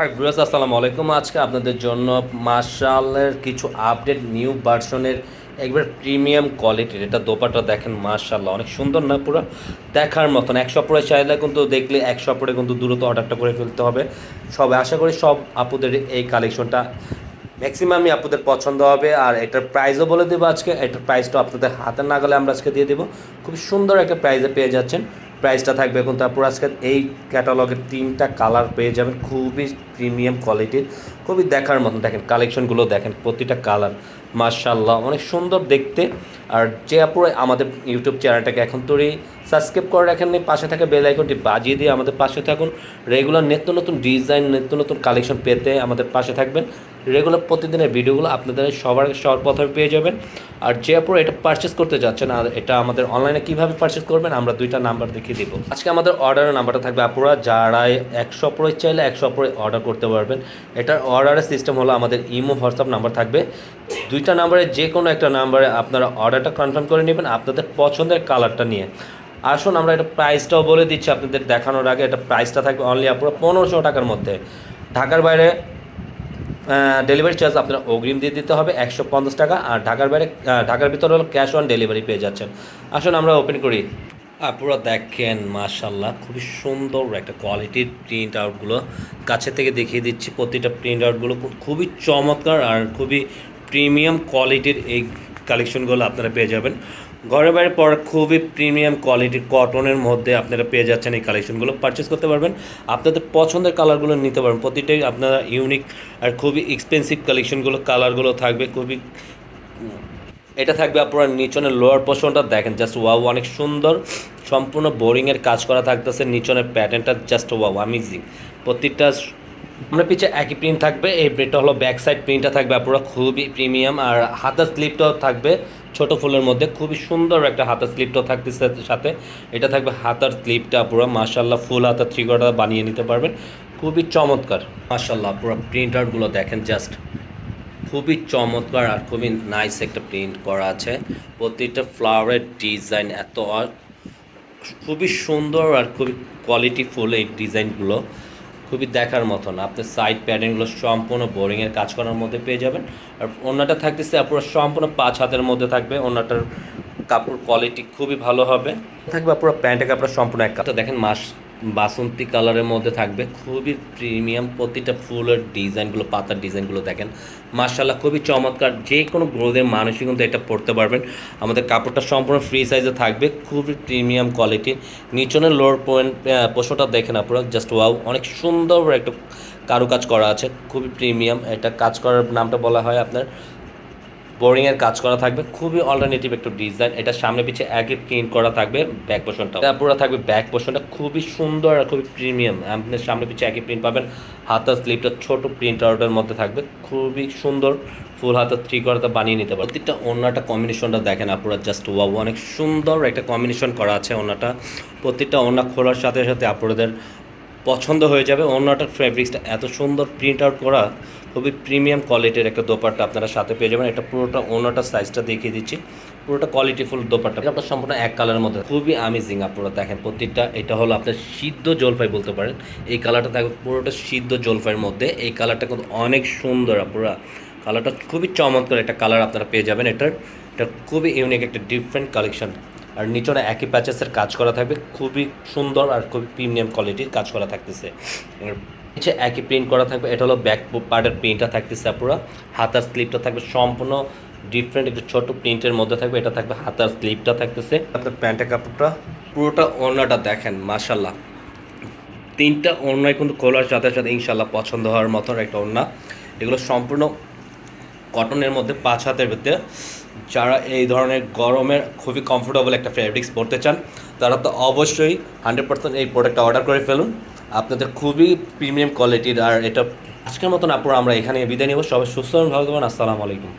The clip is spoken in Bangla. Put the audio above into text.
আর ভিউয়ার্স আসসালামু আলাইকুম। আজকে আপনাদের জন্য মার্শালের কিছু আপডেট নিউ ভার্সনের একবার প্রিমিয়াম কোয়ালিটির এটা দোপাটা দেখেন মার্শাল্লাহ অনেক সুন্দর না পুরো? দেখার মতন। একশো পরে চাইলে কিন্তু দেখলে একশো পরে কিন্তু দ্রুত অর্ডারটা করে ফেলতে হবে। সবে আশা করি সব আপুদের এই কালেকশনটা ম্যাক্সিমামই আপনাদের পছন্দ হবে। আর এটার প্রাইসও বলে দেবো আজকে। এটার প্রাইসটা আপনাদের হাতের নাগালে আমরা আজকে দিয়ে দেবো। খুব সুন্দর একটা প্রাইসে পেয়ে যাচ্ছেন। প্রাইসটা থাকবে এখন। তারপর আজকে এই ক্যাটালগের তিনটা কালার পেয়ে যাবেন। খুবই প্রিমিয়াম কোয়ালিটির, খুবই দেখার মতন। দেখেন, কালেকশনগুলো দেখেন, প্রতিটা কালার। মার্শাল্লাহ অনেক সুন্দর দেখতে। আর যে আপুরা আমাদের ইউটিউব চ্যানেলটাকে এখন তোরই সাবস্ক্রাইব করে রাখেন পাশে থাকা বেল আইকনটি বাজিয়ে দিয়ে আমাদের পাশে থাকুন। রেগুলার নিত্য নতুন ডিজাইন, নিত্য নতুন কালেকশন পেতে আমাদের পাশে থাকবেন। রেগুলার প্রতিদিনের ভিডিওগুলো আপনাদের সবার সবার প্রথমে পেয়ে যাবেন। আর যে আপনারা এটা পারচেস করতে যাচ্ছেন, আর এটা আমাদের অনলাইনে কীভাবে পারচেস করবেন, আমরা দুইটা নাম্বার দেখিয়ে দিব। আজকে আমাদের অর্ডারের নাম্বারটা থাকবে আপনারা যারা একশো প্রয় চাইলে একশো প্রয় অর্ডার করতে পারবেন। এটার অর্ডারের সিস্টেম হলো আমাদের ইমো হোয়াটসঅ্যাপ নাম্বার থাকবে। দুইটা নাম্বারে যে কোনো একটা নাম্বারে আপনারা অর্ডারটা কনফার্ম করে নেবেন আপনাদের পছন্দের কালারটা নিয়ে। আসুন, আমরা এটা প্রাইসটাও বলে দিচ্ছি আপনাদের দেখানোর আগে। এটা প্রাইসটা থাকবে অনলি আপনারা পনেরোশো টাকার মধ্যে। ঢাকার বাইরে ডেলিভারি চার্জ আপনার অগ্রিম দিয়ে দিতে হবে একশো পঞ্চাশ টাকা আর ঢাকার বাইরে ঢাকার ভিতরে হলো ক্যাশ অন ডেলিভারি পেয়ে যাচ্ছেন। আসুন আমরা ওপেন করি। আপনারা দেখেন মাশাল্লাহ খুবই সুন্দর একটা কোয়ালিটির প্রিন্ট আউটগুলো কাছে থেকে দেখিয়ে দিচ্ছি, প্রতিটা প্রিন্ট আউটগুলো খুবই চমৎকার আর খুবই প্রিমিয়াম কোয়ালিটির এই কালেকশনগুলো আপনারা পেয়ে যাবেন। ঘরে বাইরে পর খুবই প্রিমিয়াম কোয়ালিটির কটনের মধ্যে আপনারা পেয়ে যাচ্ছেন এই কালেকশনগুলো পারচেস করতে পারবেন। আপনাদের পছন্দের কালারগুলো নিতে পারবেন। প্রতিটাই আপনারা ইউনিক আর খুবই এক্সপেন্সিভ কালেকশনগুলো, কালারগুলো থাকবে খুবই এটা থাকবে আপনার নিচনের লোয়ার পোর্শনটা দেখেন জাস্ট ওয়াও অনেক সুন্দর। সম্পূর্ণ বোরিংয়ের কাজ করা থাকতেছে নিচনের প্যাটার্নটা জাস্ট ওয়াও অ্যামেজিং প্রত্যেকটা আমরা পিছিয়ে একই প্রিন্ট থাকবে, এই প্রিন্টটা হলো ব্যাক সাইড প্রিন্টটা থাকবে আপনারা খুবই প্রিমিয়াম আর হাতার স্লিপটাও থাকবে ছোট ফুলের মধ্যে, খুবই সুন্দর একটা হাতার স্লিপটাও থাকতেছে সাথে, এটা থাকবে হাতার স্লিপটা পুরো মাশাল্লাহ ফুল হাতার থ্রি কোয়ার্টার বানিয়ে নিতে পারবেন, খুবই চমৎকার মাশাল্লাহ পুরো প্রিন্ট আউটগুলো দেখেন জাস্ট খুবই চমৎকার আর খুবই নাইস একটা প্রিন্ট করা আছে, প্রতিটা ফ্লাওয়ারের ডিজাইন এত খুবই সুন্দর আর খুবই কোয়ালিটিফুল এই ডিজাইনগুলো খুবই দেখার মতন আপনি সাইড প্যাটার্নগুলো সম্পূর্ণ বোরিংয়ের কাজ করার মধ্যে পেয়ে যাবেন। আর অন্যটা থাকতেছে, আপনার সম্পূর্ণ পাঁচ হাতের মধ্যে থাকবে। অন্যটার কাপড় কোয়ালিটি খুবই ভালো হবে। থাকবে আপনার প্যান্টের কাপড় সম্পূর্ণ এক দেখেন, মাস বাসন্তী কালারের মধ্যে থাকবে। খুবই প্রিমিয়াম প্রতিটা ফুলের ডিজাইনগুলো, পাতার ডিজাইনগুলো দেখেন। মার্শাল্লাহ খুবই চমৎকার। যে কোনো গ্রোদের মানুষই কিন্তু এটা পড়তে পারবেন। আমাদের কাপড়টা সম্পূর্ণ ফ্রি সাইজে থাকবে, খুবই প্রিমিয়াম কোয়ালিটির নিচনের লোয়ার পয়েন্ট পোষণটা দেখেন আপনারা জাস্ট ওয়াও অনেক সুন্দর একটা কারুকাজ করা আছে, খুবই প্রিমিয়াম। এটা কাজ করার নামটা বলা হয় আপনার বোরিংয়ের কাজ করা থাকবে, খুবই অল্টারনেটিভ একটু ডিজাইন এটা সামনে পিছিয়ে একই প্রিন্ট করা থাকবে ব্যাক পোর্শনটা পুরো থাকবে ব্যাক পোর্শনটা খুবই সুন্দর আর খুবই প্রিমিয়াম আপনার সামনে পিছিয়ে একই প্রিন্ট পাবেন, হাতার স্লিপটা ছোট প্রিন্ট আউটের মধ্যে থাকবে, খুবই সুন্দর ফুল হাতের থ্রি করাতে বানিয়ে নিতে পারেন প্রত্যেকটা অন্যটা কম্বিনেশনটা দেখেন আপনারা জাস্ট ওয়াও অনেক সুন্দর একটা কম্বিনেশন করা আছে অন্যটা প্রত্যেকটা অন্য খোলার সাথে সাথে আপনাদের পছন্দ হয়ে যাবে। অন্যটার ফ্যাব্রিক্সটা এত সুন্দর প্রিন্ট আউট করা খুবই প্রিমিয়াম কোয়ালিটির একটা দোপাট্টা আপনারা সাথে পেয়ে যাবেন। এটা পুরোটা অন্যটার সাইজটা দেখিয়ে দিচ্ছি। পুরোটা কোয়ালিটিফুল দোপাট্টা। আপনার সম্পূর্ণ এক কালারের মধ্যে। খুবই আমেজিং আপনারা দেখেন প্রত্যেকটা এটা হলো আপনার সিদ্ধ জলপাই বলতে পারেন। এই কালারটা থাকবে পুরোটা সিদ্ধ জলপাইয়ের মধ্যে। এই কালারটা কিন্তু অনেক সুন্দর আপনারা। কালারটা খুবই চমৎকার একটা কালার আপনারা পেয়ে যাবেন এটার। এটা খুবই ইউনিক একটা ডিফারেন্ট কালেকশন আর নিচনে একই প্যাচেসের কাজ করা থাকবে। খুবই সুন্দর আর খুবই প্রিমিয়াম কোয়ালিটির কাজ করা থাকতেছে। নিচে একই প্রিন্ট করা থাকবে। এটা হলো ব্যাক পার্টের প্রিন্টটা থাকতেছে পুরো হাতার স্লিপটা থাকবে। সম্পূর্ণ ডিফারেন্ট একটু ছোট প্রিন্টের মধ্যে থাকবে। এটা থাকবে হাতার স্লিপটা থাকতেছে। আপনার প্যান্টের কাপড়টা পুরোটা ওড়নাটা দেখেন মাশাল্লাহ তিনটা ওড়নায় কিন্তু খোলার সাথে সাথে ইনশাল্লাহ পছন্দ হওয়ার মতন একটা ওড়না। এগুলো সম্পূর্ণ কটনের মধ্যে পাঁচ হাতের ভিতরে। যারা এই ধরনের গরমের খুবই কমফোর্টেবল একটা ফেব্রিক্স পরতে চান, তারা তো অবশ্যই হান্ড্রেড পার্সেন্ট এই প্রোডাক্টটা অর্ডার করে ফেলুন। আপনাদের খুবই প্রিমিয়াম কোয়ালিটির আর এটা আজকের মতন আপনারা আমরা এখানে বিদায় নেব। সবাই সুস্থ ভালো থাকবেন আসসালামু আলাইকুম।